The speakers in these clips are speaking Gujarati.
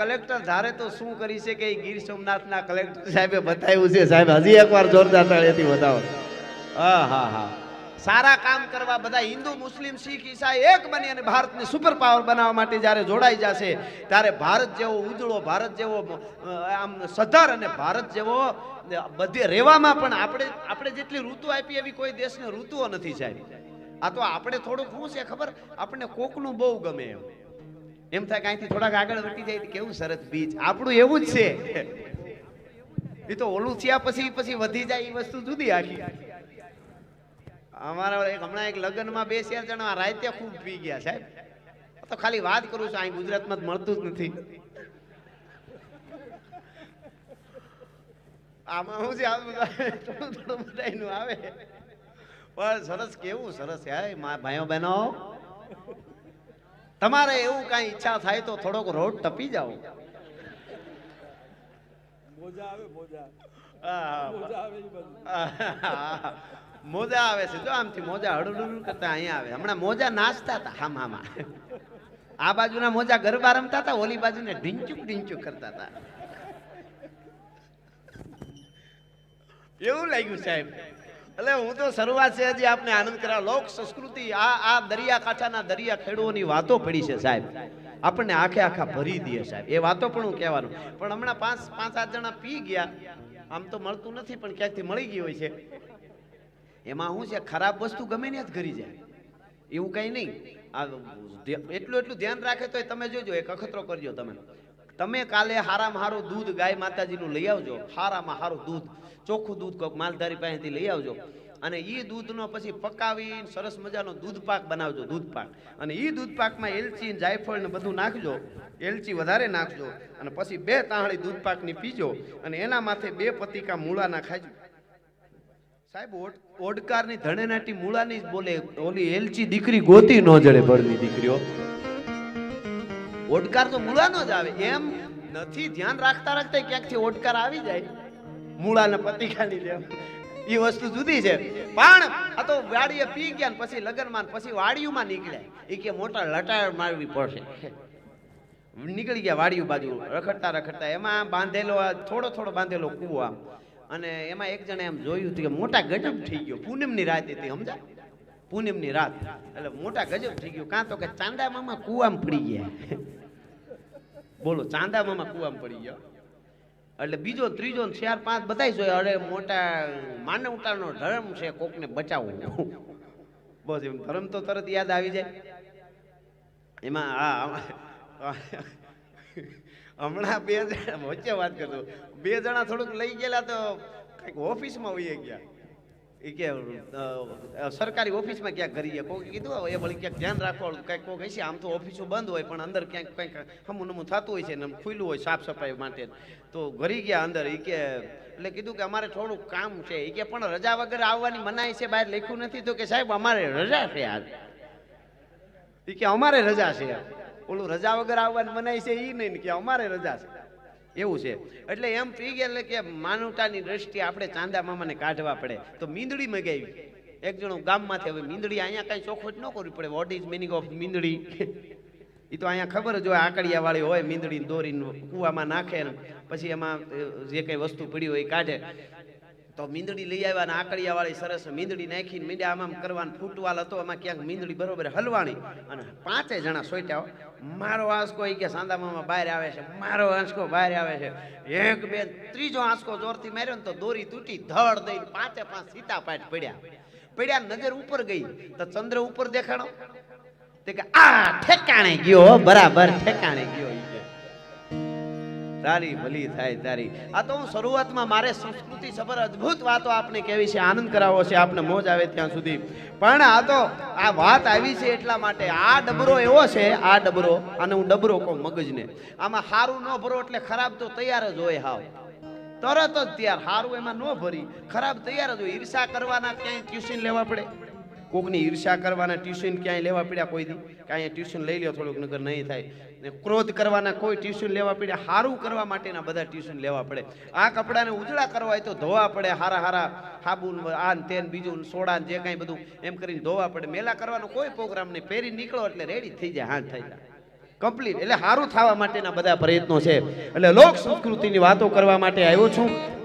કલેક્ટર ધારે તો શું કરી છે કે ગીર સોમનાથના કલેક્ટર સાહેબે બતાવ્યું છે. સાહેબ, હજી એકવાર જોરદાર તાળીથી બતાવો હા હા હા. સારા કામ કરવા બધા હિન્દુ, મુસ્લિમ, શીખ, ઈસાઈ એક બની અને ભારતને સુપર પાવર બનાવવા માટે જ્યારે જોડાઈ જશે, ત્યારે ભારત જેવો ઉજળો, ભારત જેવો આમ સધર અને ભારત જેવો બધે રહેવામાં પણ આપણે આપણે જેટલી ઋતુ આપી એવી કોઈ દેશને ઋતુઓ નથી સાહેબ. આ તો આપણે થોડુંક શું છે ખબર? આપણને કોકનું બહુ ગમે એમ. એમ થાય કે અહીંથી થોડાક આગળ વટી જાય કેવું સરસ બીચ આપણું એવું જ છે. એ તો ઓલું થયા પછી પછી વધી જાય એ વસ્તુ જુદી આખી. અમારા એક હમણાં એક લગ્નમાં બે ચાર જણા રાતે ખૂબ પી ગયા સાહેબ. તો ખાલી વાત કરું છું, અહીં ગુજરાતમાં જ મળતું જ નથી. આમાં હું છે થોડું બધાયનું આવે. પણ સરસ કેવું સરસ યાર ભાઈઓ બહેનો. તમારે એવું કાંઈ ઈચ્છા થાય તો થોડોક રોડ ટપી જાઓ. મોજા આવે છે. જો આમથી મોજા હળુડું કરતા અહીંયા આવે. હમણાં મોજા નાચતા હતા હામ હામાં. આ બાજુના મોજા ગરબા રમતા હતા ઓલી બાજુને ઢીંચુક ઢીંચુક કરતા હતા. એવું લાગ્યું સાહેબ. એટલે હું તો શરૂઆત છે હજી આપને આનંદ કરા લોક સંસ્કૃતિ, આ આ દરિયાકાંઠાના દરિયા ખેડૂઓની વાતો પડી છે સાહેબ. આપણને આખે આખા ભરી દે સાહેબ. એ વાતો પણ હું કહેવાનું. પણ હમણાં પાંચ પાંચ, સાત જણા પી ગયા. આમ તો મળતું નથી, પણ ક્યાંકથી મળી ગયું હોય છે. એમાં શું છે? ખરાબ વસ્તુ ગમે ને જ ઘરી જાય. એવું કઈ નહીં. આ એટલું એટલું ધ્યાન રાખે તો તમે જોજો. એક અખતરો કરજો તમે. તમે કાલે હારામાં હારું દૂધ ગાય માતાજીનું લઈ આવજો. હારામાં હારું દૂધ, ચોખ્ખું દૂધ કોક માલધારી પાસેથી લઈ આવજો. અને એ દૂધનો પછી પકાવી સરસ મજાનો દૂધ પાક બનાવજો, દૂધ પાક. અને એ દૂધ પાકમાં એલચી જાયફળ ને બધું નાખજો, એલચી વધારે નાખજો. અને પછી બે તાહળી દૂધ પાકની પીજો અને એના માથે બે પતિકા મૂળાના ખાજો. સાહેબ, ઓડ- ઓડકારની ધણેનાટી મૂળાની જ બોલે, ઓલી એલચી દીકરી ગોતી ન જડે બળની દીકરીઓ. ઓડકાર તો મૂળાનો જ આવે. એમ નથી ધ્યાન રાખતા રાખતા ક્યાંકથી ઓડકાર આવી જાય? મૂળાના પતિકાની જેમ એ વસ્તુ જુદી છે. પણ આ તો વાડીએ પી ગયા પછી લગનમાં પછી વાડીયુંમાં નીકળ્યા. એ કે મોટા લટાર મારવી પડશે. નીકળી ગયા વાડિયું બાજુ, રખડતા રખડતા. એમાં બાંધેલો થોડો થોડો બાંધેલો કૂવો આમ. અને એમાં એક જણે એમ જોયું હતું કે મોટા ગજબ થઈ ગયો. પૂનમની રાત હતી સમજા પૂનમની રાત. એટલે મોટા ગજબ થઈ ગયો. કાં તો કે ચાંદા મામા કૂવામાં પડી ગયા. બોલો ચાંદા મામા કૂવામાં પડી ગયો. એટલે બીજો, ત્રીજો ચાર, પાંચ બધા જોયા, અરે મોટા માનવતાનો ધર્મ છે, કોકને બચાવવું. બસ એમ, ધર્મ તો તરત યાદ આવી જાય. એમાં હા હમણાં બે જણા, વચ્ચે વાત કરતો. બે જણા થોડુંક લઈ ગયેલા તો કંઈક ઓફિસમાં હોઈએ ગયા. એ કે સરકારી ઓફિસમાં ક્યાંક ઘરી કોઈ કીધું એ વળી ક્યાંક ધ્યાન રાખવાનું કંઈક કોઈ હશે આમ તો ઓફિસો બંધ હોય, પણ અંદર ક્યાંક કંઈક હમું નમું થતું હોય છે ને ખુલ્લું હોય સાફ સફાઈ માટે. તો ઘરી ગયા અંદર એ કે, એટલે કીધું કે, અમારે થોડુંક કામ છે. એ કે, પણ રજા વગર આવવાની મનાઈ છે, બહાર લખ્યું નથી. તો કે, સાહેબ, અમારે રજા છે આજ એ કે, અમારે રજા છે ઓલું રજા વગર આવવાની મનાઈ છે એ નહીં કે, અમારે રજા છે. એવું છે. એટલે એમ પી ગયા કે માનવતાની દ્રષ્ટિએ આપણે ચાંદા મામાને કાઢવા પડે. તો મીંદડી મગાવી. એક જણો ગામમાંથી હવે મીંદડી અહીંયા કઈ ચોખવટ ન કરવી પડે. વોટ ઇઝ મિનિંગ ઓફ મીંદડી? એ તો અહીંયા ખબર જ હોય આકડિયા વાળી હોય મીંદડી દોરીને કૂવામાં નાખે પછી એમાં જે કઈ વસ્તુ પડી હોય કાઢે. તો મીંદડી લઈ આવ્યા ને આકડિયા વાળી સરસ મીંદડી નાખીને મીંડા આમ આમ કરવાનું ફૂટવાલ હતો એમાં ક્યાંક મીંદડી બરોબર હલવાણી અને પાંચે જણા સોટ્યા. મારો આંસકો એ કે સાંદા મામા બહાર આવે છે, મારો આંસકો બહાર આવે છે. એક, બે, ત્રીજો આંસકો જોરથી માર્યો ને તો દોરી તૂટી ધડ દઈને પાંચે પાંચ સીતા પાટ પડ્યા. પડ્યા નજર ઉપર ગઈ. તો ચંદ્ર ઉપર દેખાડો તે કે, આ ઠેકાણે ગયો બરાબર ઠેકાણે ગયો તારી ભલી થાય તારી. આ તો હું શરૂઆતમાં મારે સંસ્કૃતિ સબર અદ્ભુત વાતો આપને કેવી છે, આનંદ કરાવો છે, આપને મોજ આવે ત્યાં સુધી. પણ આ તો આ વાત આવી છે એટલા માટે આ ડબરો એવો છે, આ ડબરો, અને હું ડબરો કહું મગજને. આમાં સારું ન ભરો એટલે ખરાબ તો તૈયાર જ હોય હાવ. તરત જ તૈયાર સારું એમાં ન ભરી, ખરાબ તૈયાર જ હોય. ઈર્ષા કરવાના ક્યાંય ટ્યુશન લેવા પડે. કોકની ઈર્ષા કરવાના ટ્યુશન ક્યાંય લેવા પડ્યા કોઈ દી? કાંઈ ટ્યુશન લઈ લ્યો, થોડુંક નગર નહીં થાય. ને ક્રોધ કરવાના કોઈ ટ્યુશન લેવા પડ્યા સારું કરવા માટેના બધા ટ્યુશન લેવા પડે. આ કપડાને ઉજળા કરવા હોય તો ધોવા પડે, હારા હારા સાબુન આન તેન, બીજું સોડા જે કાંઈ બધું એમ કરીને ધોવા પડે. મેલા કરવાનો કોઈ પ્રોગ્રામ નહીં. પહેરી નીકળો એટલે રેડી થઈ જાય હાથ થઈ જાય. કમ્પ્લીટ એટલે સારું થવા માટેના બધા પ્રયત્નો છે. એટલે લોક સંસ્કૃતિની વાતો કરવા માટે આવ્યો છું.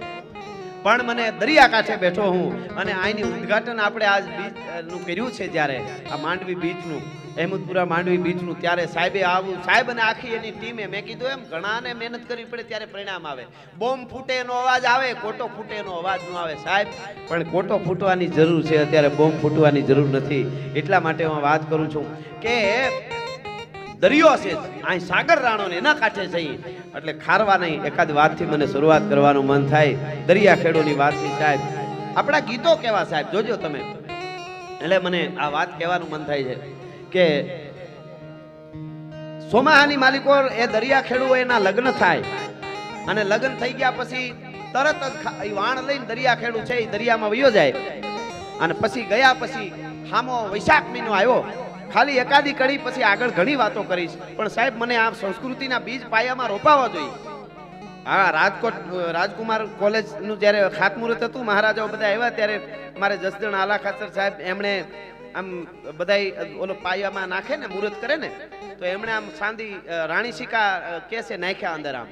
પણ મને દરિયા કાંઠે બેઠો હું અને અહીંની ઉદ્ઘાટન આપણે આજ બીચનું કર્યું છે જ્યારે, આ માંડવી બીચનું, અહેમદપુરા માંડવી બીચનું, ત્યારે સાહેબે આવું, સાહેબ અને આખી એની ટીમે, મેં કીધું એમ, ઘણાને મહેનત કરવી પડે ત્યારે પરિણામ આવે. બોમ્બ ફૂટે એનો અવાજ આવે કોટો ફૂટે એનો અવાજ ન આવે, સાહેબ. પણ કોટો ફૂટવાની જરૂર છે, અત્યારે બોમ્બ ફૂટવાની જરૂર નથી. એટલા માટે હું વાત કરું છું કે દરિયો છે. અહીં સાગર રાણો ને એના કાંઠે જઈ એટલે ખારવા નહીં. એકાદ વાતથી મને શરૂઆત કરવાનું મન થાય. દરિયા ખેડૂની વાતથી સાહેબ. આપણા ગીતો કેવા સાહેબ? જોજો તમે. એટલે મને આ વાત કહેવાનું મન થાય છે કે સોમાહાની માલિકો એ દરિયા ખેડૂ એના લગ્ન થાય. અને લગ્ન થઈ ગયા પછી તરત જ વાણ લઈને દરિયા ખેડૂ છે એ દરિયામાં વયો જાય. અને પછી ગયા પછી હામો વૈશાખ મહિનો આવ્યો. ખાલી એકાદી કડી પછી આગળ ઘણી વાતો કરીશ. પણ સાહેબ મને આ સંસ્કૃતિના બીજ પાયામાં રોપાવા જોઈએ. હા રાજકોટ રાજકુમાર કોલેજનું જ્યારે ખાતમુહૂર્ત હતું મહારાજાઓ બધા આવ્યા ત્યારે મારે જસદણ આલા ખાસર સાહેબ એમણે આમ બધાય ઓલો પાયામાં નાખે ને મુહૂર્ત કરે ને તો એમણે આમ અ, રાણી શિકા કેસે નાખ્યા અંદર આમ.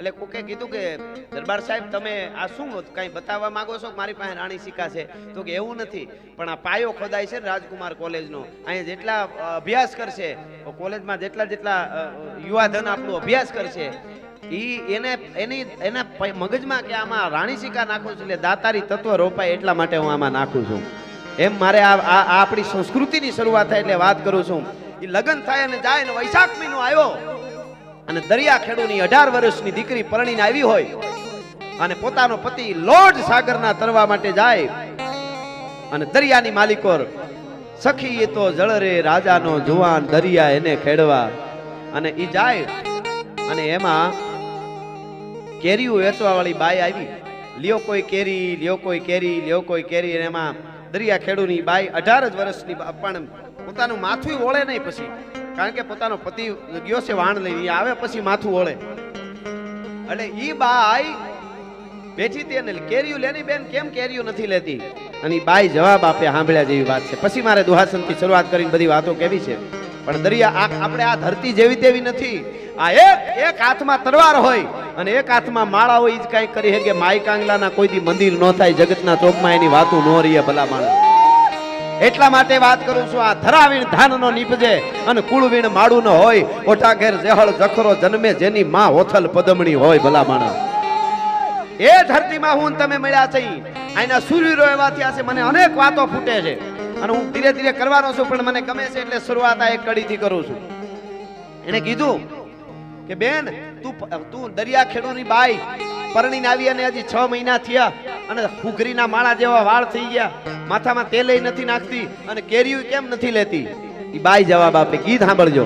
એટલે કોકે કીધું કે, દરબાર સાહેબ, તમે આ શું કાંઈ બતાવવા માંગો છો? મારી પાસે રાણી સિક્કા છે. તો કે, એવું નથી. પણ આ પાયો ખોદાય છે રાજકુમાર કોલેજનો. અહીંયા જેટલા અભ્યાસ કરશે કોલેજમાં જેટલા જેટલા યુવાધન આપણું અભ્યાસ કરશે, ઈ એને, એની, એના મગજમાં કે આમાં રાણી સિક્કા નાખું છું એટલે દાતારી તત્વ રોપાય એટલા માટે હું આમાં નાખું છું. એમ મારે આ આપણી સંસ્કૃતિની શરૂઆત થાય એટલે વાત કરું છું. એ લગ્ન થાય અને જાય ને વૈશાખ મહિનો આવ્યો. અને દરિયા ખેડૂની અઢાર વર્ષની દીકરી પરણીને આવી હોય અને પોતાનો પતિ લોડ સાગરના તરવા માટે જાય અને દરિયાની માલિકોર, સખી, એ તો જળ રે રાજાનો જુવાન દરિયા એને ખેડવા. અને ઈ જાય અને એમાં કેરીઓ વેચવા વાળી બાઈ આવી. લ્યો કોઈ કેરી, લ્યો કોઈ કેરી, લ્યો કોઈ કેરી. એમાં દરિયા ખેડૂની બાઈ અઢાર જ વર્ષની, પણ પોતાનું માથું ઓળે નહીં પછી. કારણ કે પોતાનો પતિ ગયો છે, વાણ લઈ આવે પછી માથું ઓળે એટલે ઈ બાઈ બેઠી હતી અને કેરીઓ લેની બેન કેમ કેરીઓ નથી લેતી? અને બાઈ જવાબ આપે સાંભળ્યા જેવી વાત છે. પછી મારે દુહાસનથી શરૂઆત કરીને બધી વાતો કેવી છે. પણ દરિયા આપણે આ ધરતી જેવી તેવી નથી. આ એક એક હાથમાં તલવાર હોય અને એક હાથમાં માળા હોય જ કાંઈ કરી શકે. માઈ કાંગલાના કોઈ દી મંદિર ન થાય, જગતના ચોકમાં એની વાતો ન રહીએ ભલા માણસ. એટલા માટે વાત કરું છું, આ ધરાવીણ ધાનનો નીપજે અને કુળવીણ માળું ન હોય ઓઠા ઘેર જેહળ જખરો જન્મે જેની માં હોથલ પદમણી હોય, ભલા માણસ. એ ધરતીમાં હું તમે મળ્યા છે આના સૂર્યરો એવા થયા છે, મને અનેક વાતો ફૂટે છે. અને હું ધીરે ધીરે કરવાનો છું, પણ મને ગમે છે એટલે શરૂઆત આ એક કડીથી કરું છું. એને કીધું કે, બેન, તું તું દરિયા ખેડૂની બાઈ પરણીને આવી અને હજી છ મહિના થયા. અને ફુગરીના માળા જેવા વાળ થઈ ગયા. માથામાં તેલય નથી નાખતી અને કેરીયું કેમ નથી લેતી? એ બાઈ જવાબ આપે, ગીત સાંભળજો.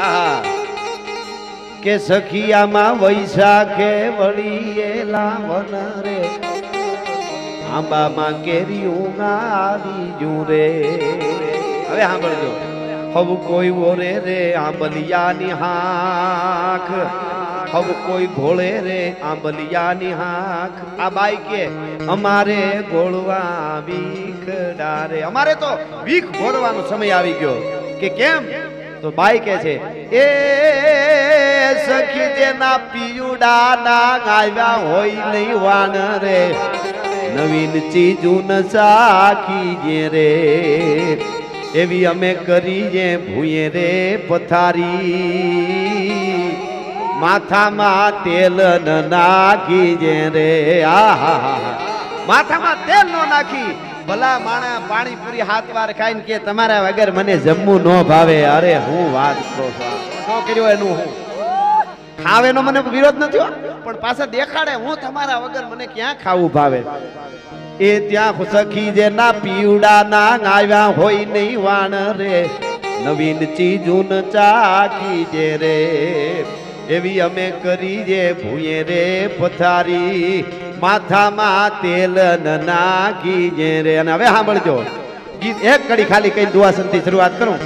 આહા કે સખિયામાં વૈશાખે વળીએલા વન રે. આંબામાં કેરીયું આવી જુ રે. હવે સાંભળજો. હવ કોઈ ઓરે રે આંબલિયાની હાખ. હવ કોઈ ઘોળે રે આંબલિયાની હાખ. આ બાઈ કે, અમારે ઘોળવા વીખ ડારે. અમારે તો વીખ ઘોરવાનો સમય આવી ગયો. કે કેમ? તો બાઈ કે છે, એ સખી જેના પિયુડા ના આવ્યા હોય નહીં વાન રે. નવીન ચીજું ન સાખી જે રે. એવી અમે કરીએ ભૂયે રે પથારી. માથામાં તેલ નાખી જે રે. આહા. માથામાં તેલ નો નાખી. ભલા માણા પાણીપુરી હાથ વાર ખાઈને કે તમારા વગર મને જમવું ન ભાવે. અરે હું વાત કરો છો. કર્યું એનું હું? ખાવેનો મને વિરોધ નથી. પણ પાછા દેખાડે હું તમારા વગર મને ક્યાં ખાવું ભાવે? એ ત્યાં સખી જે ના પીવડા ના આવ્યા હોય નહીં વાણ રે. નવીન ચીજુન ચાકી જે રે. એવી અમે કરી જે ભૂયે રે પથારી, માથામાં તેલ નાખી જે રે. અને હવે સાંભળજો, ગીત એક કડી ખાલી કઈ દુઆસનથી શરૂઆત કરું.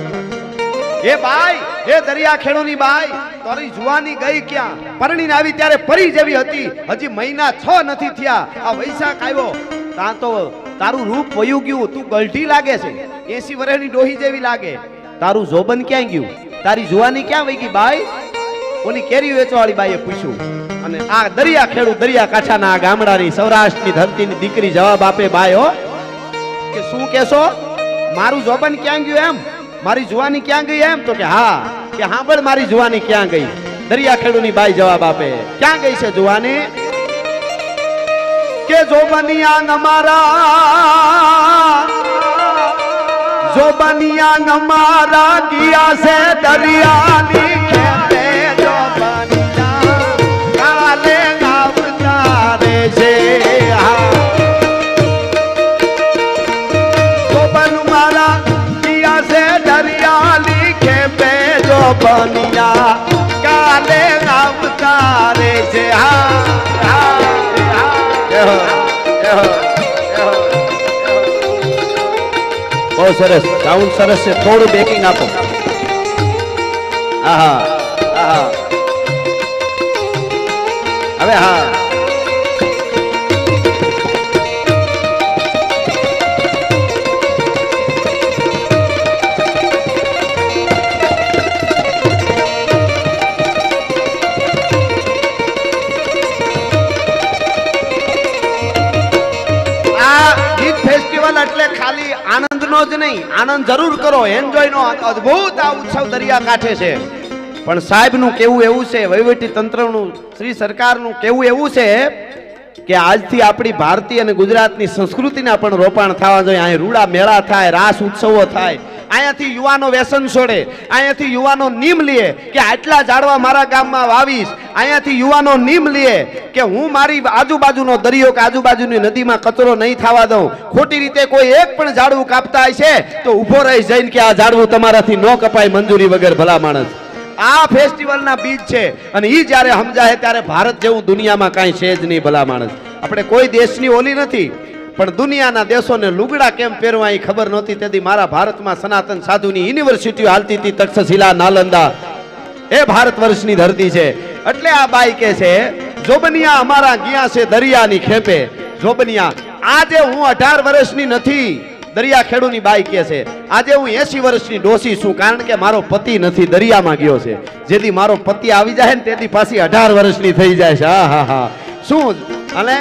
એ બાઈ, એ દરિયા ખેડૂની બાઈ, તારી જુવાની ગઈ ક્યાં? પરણીને આવી ત્યારે પરી જેવી હતી. હજી મહિના છ નથી થયા. આ વૈશાખ આવ્યો. તાં તો તારું રૂપ વયું ગયું. તું ગલઢી લાગે છે. એસી વર્ષની ડોહી જેવી લાગે. તારું જોબન ક્યાં ગયું? તારી જુવાની ક્યાં વહી ગઈ બાઈ? ઓલી કેરી વેચવાળી બાઈએ પૂછ્યું, અને આ દરિયા ખેડૂ દરિયા કાંઠાના આ ગામડાની સૌરાષ્ટ્રની ધરતીની દીકરી જવાબ આપે હો. કે શું કહેશો? મારું જોબન ક્યાં ગયું એમ? મારી જુવાની ક્યાં ગઈ એમ? તો કે, હા, કે હાંભળ મારી જુવાની ક્યાં ગઈ? દરિયા ખેડૂની બાઈ જવાબ આપે. ક્યાં ગઈ છે જુવાની? કે જોબની આંગ અમારા જો બનિયા અમારા ગયા છે દરિયાની ખેતે. બહુ સરસ. સાઉન્ડ સરસ છે. થોડું બેકિંગ આપો. આહા આહા. હવે હા. એટલે ખાલી આનંદનો જ નહીં, આનંદ જરૂર કરો એન્જોય નો અદ્ભુત આ ઉત્સવ દરિયા કાંઠે છે. પણ સાહેબનું કેવું એવું છે વહીવટી તંત્રનું શ્રી સરકારનું કેવું એવું છે કે આજથી આપણી ભારતીય અને ગુજરાતની સંસ્કૃતિના પણ રોપાણ થવા જોઈએ. અહીં રૂડા મેળા થાય, રાસ ઉત્સવો થાય અહીંયાથી યુવાનો વ્યસન છોડે અહીંયાથી યુવાનો નીમ લે કે આટલા ઝાડવા મારા ગામમાં વાવીશ. અહીંયાથી યુવાનો નીમ લે કે હું મારી આજુબાજુનો દરિયો કે આજુબાજુની નદીમાં કચરો નહીં થવા દઉં. ખોટી રીતે કોઈ એક પણ ઝાડવું કાપતા હશે તો ઊભો રહી જઈને કે આ ઝાડવું તમારાથી ન કપાય મંજૂરી વગર ભલા માણસ. આ ફેસ્ટિવલના બીજ છે અને એ જ્યારે સમજાય ત્યારે ભારત જેવું દુનિયામાં કાંઈ છે જ નહીં ભલા માણસ. આપણે કોઈ દેશની ઓલી નથી. પણ દુનિયાના દેશોને લુગડા કેમ પહેરવા એ ખબર નહોતી. તેથી મારા ભારતમાં સનાતન સાધુની યુનિવર્સિટીઓ હાલતી હતી તક્ષશિલા નાલંદા. એ ભારત વર્ષની ધરતી છે. એટલે આ બાઈ કે છે, જોબનિયા અમારા ગયા છે દરિયાની ખેપે. જોબનિયા, આજે હું અઢાર વર્ષની નથી. દરિયા ખેડૂની બાઈ કે છે, આજે હું એસી વર્ષની ડોસી છું, કારણ કે મારો પતિ નથી, દરિયામાં ગયો છે. જેથી મારો પતિ આવી જાય ને તેથી પાછી અઢાર વર્ષની થઈ જાય છે. હા હા હા. શું? અને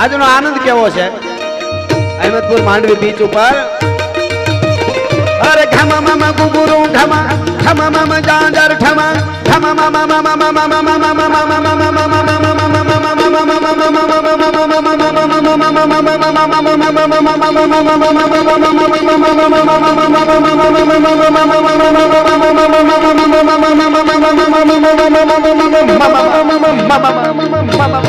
આજનો આનંદ કેવો છે અહેમદપુર માંડવી બીચ ઉપર અરે ઘમા મામા ગુગુરુ ઘમા ઘમા મામા જાંજર ઠમા ઘમા મામા મામા મામા મામા મામા મામા મામા શંખ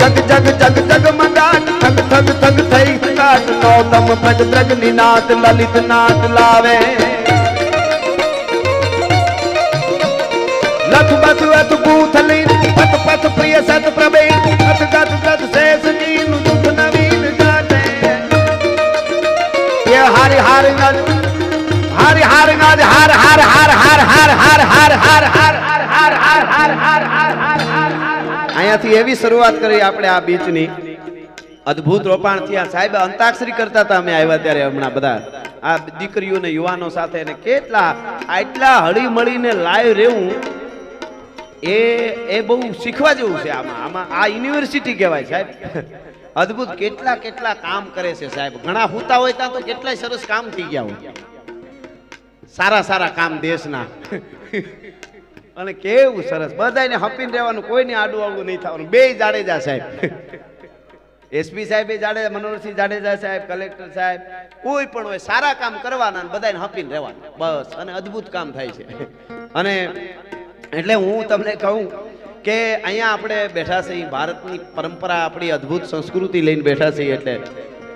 જગ જગ જગ જગ મંગાટ ઠગ ઠગ ઠગ થઈ કાટ નો તમ પ્રજ પ્રજ નિનાદ લલિત નાદ લાવે લખ બથ અથ ભૂત લીન પથ પથ પ્રિય સત પ્રભે અથ ગત ગત શેષ નીન દુઃખ નવીન ગાટે એ હારી હારી ગાડ હારી હારી ગાડ હાર હાર હાર હાર હાર હાર હાર હાર હાર અહીંયાથી એવી શરૂઆત કરી આપણે આ બીચની. અદ્ભુત રોપાણ થયા. સાહેબ, અંતાક્ષરી કરતા હતા અમે આવ્યા ત્યારે હમણાં બધા. આ દીકરીઓ ને યુવાનો સાથે ને કેટલા, આટલા હળી મળીને લાઈવ રહેવું, એ એ બહુ શીખવા જેવું છે આમાં. આમાં આ યુનિવર્સિટી કહેવાય, સાહેબ. અદ્ભુત કેટલા કેટલા કામ કરે છે સાહેબ. ઘણા હોતા હોય ત્યાં તો કેટલાય સરસ કામ થઈ ગયા હોય. સારા સારા કામ દેશના. અને કેવું સરસ. બધાને હપીને રહેવાનું, કોઈને આડું આવડું નહીં થવાનું. બે જાડેજા સાહેબ. એસપી સાહેબ જાડેજા, મનોહરસિંહ જાડેજા સાહેબ, કલેક્ટર સાહેબ, કોઈ પણ હોય, સારા કામ કરવાના અને બધાને હપીને રહેવાનું. બસ, અને અદ્ભુત કામ થાય છે. અને એટલે હું તમને કહું કે અહીંયા આપણે બેઠા છીએ, ભારતની પરંપરા, આપણી અદ્ભુત સંસ્કૃતિ લઈને બેઠા છીએ એટલે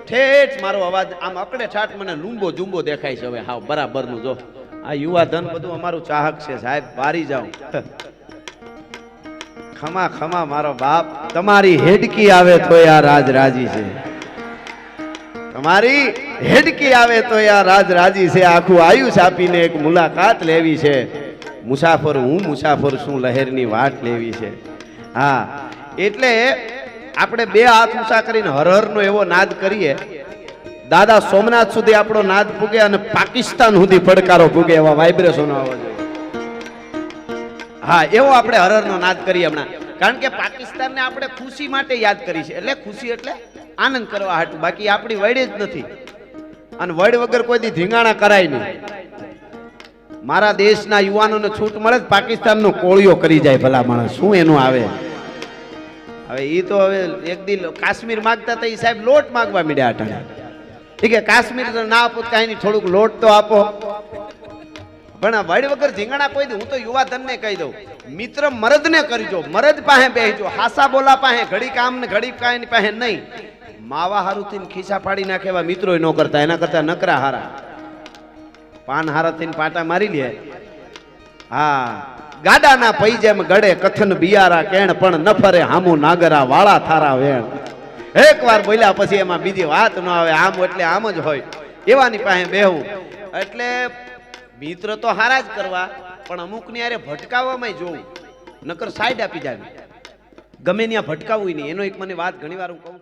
ઠેઠ મારો અવાજ આમ અકડે ઠાઠ મને લુંબો જુંબો દેખાય છે હવે. હા, બરાબરનું જો. આ યુવા ધન બધું અમારું ચાહક છે સાહેબ પારી જાઉં. ખમા ખમા મારો બાપ, તમારી હેડકી આવે તો આ રાજ રાજી છે. તમારી હેડકી આવે તો આ રાજ રાજી છે. આખું આયુષ આપીને એક મુલાકાત લેવી છે. મુસાફર હું, મુસાફર શું લહેરની વાટ લેવી છે. હા, એટલે આપણે બે હાથ ઊંચા કરીને હરહરનો એવો નાદ કરીએ. દાદા સોમનાથ સુધી આપણો નાદ પૂગે અને પાકિસ્તાન સુધી પડકારો પૂગે એવા વાઇબ્રેશન આવવા જોઈએ હા, એવો આપણે હરરનો નાદ કરીએ હમણાં. કારણ કે પાકિસ્તાનને આપણે ખુશી માટે યાદ કરી છે. એટલે ખુશી એટલે આનંદ કરવા હાટું. બાકી આપણી વડે જ નથી. અને વડ વગર કોઈ દી ધીંગાણા કરાય નહીં. મારા દેશના યુવાનોને છૂટ મળે પાકિસ્તાનનો કોળિયો કરી જાય ભલા માણસ. શું એનું આવે? હવે એ તો હવે એક દી કાશ્મીર માગતા હતા એ સાહેબ લોટ માગવા મીડ્યા અટાણે ઠીક છે કાશ્મીર તો ના આપો કાંઈ નહીં થોડુંક લોટ તો આપો. પણ વડ વગર ઝીંગણા કોઈ હું તો યુવા ધનને કહી દઉં, મિત્ર મરદને કરજો, મરદ પાસે બેસજો, હાસા બોલા પાસે, ઘડી કામ ને ઘડી કાંઈ પાસે નહીં. માવા હારું થઈને ખીસા પાડી નાખે એવા મિત્રો ન કરતા, એના કરતા નકરા હારા. પાન હારા થઈને પાટા મારી લે. હા, ગાડાના પૈ જેમ ગળે કથન બિયારા કેણ, પણ ન ફરે હામુ નાગરા વાળા થારા વેણ. એક વાર બોલ્યા પછી એમાં બીજી વાત ન આવે, આમ એટલે આમ જ હોય. એવાની પાસે બેહવું એટલે મિત્ર તો હારા જ કરવા, પણ અમુકની યારે ભટકાવવામાં જોવું. નકર સાઈડ આપી જાવી ગમે ત્યાં ભટકાવવું નહીં. એનો એક મને વાત ઘણી વાર હું કહું